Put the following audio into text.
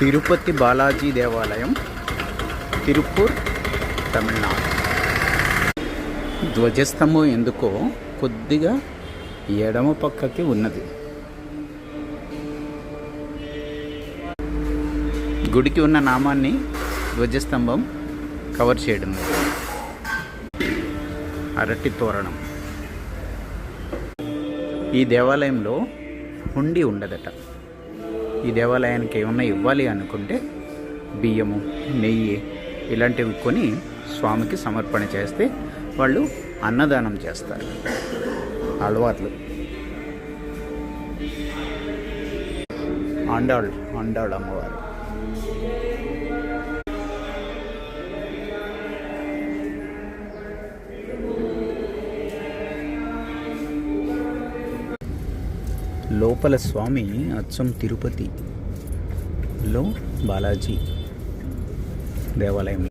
తిరుపతి బాలాజీ దేవాలయం తిరుపూర్ తమిళనాడు. ధ్వజస్తంభం ఎందుకో కొద్దిగా ఎడమ పక్కకి ఉన్నది. గుడికి ఉన్న నామాన్ని ధ్వజస్తంభం కవర్ చేయడం. అరటి తోరణం. ఈ దేవాలయంలో హుండీ ఉండదట. ఈ దేవాలయానికి ఏమన్నా ఇవ్వాలి అనుకుంటే బియ్యము నెయ్యి ఇలాంటివి కొని స్వామికి సమర్పణ చేస్తే వాళ్ళు అన్నదానం చేస్తారు. అలవాట్లు. ఆండాళ్ ఆండాళ్ అమ్మవారు. లోపల స్వామి అచ్చం తిరుపతిలో బాలాజీ దేవాలయం.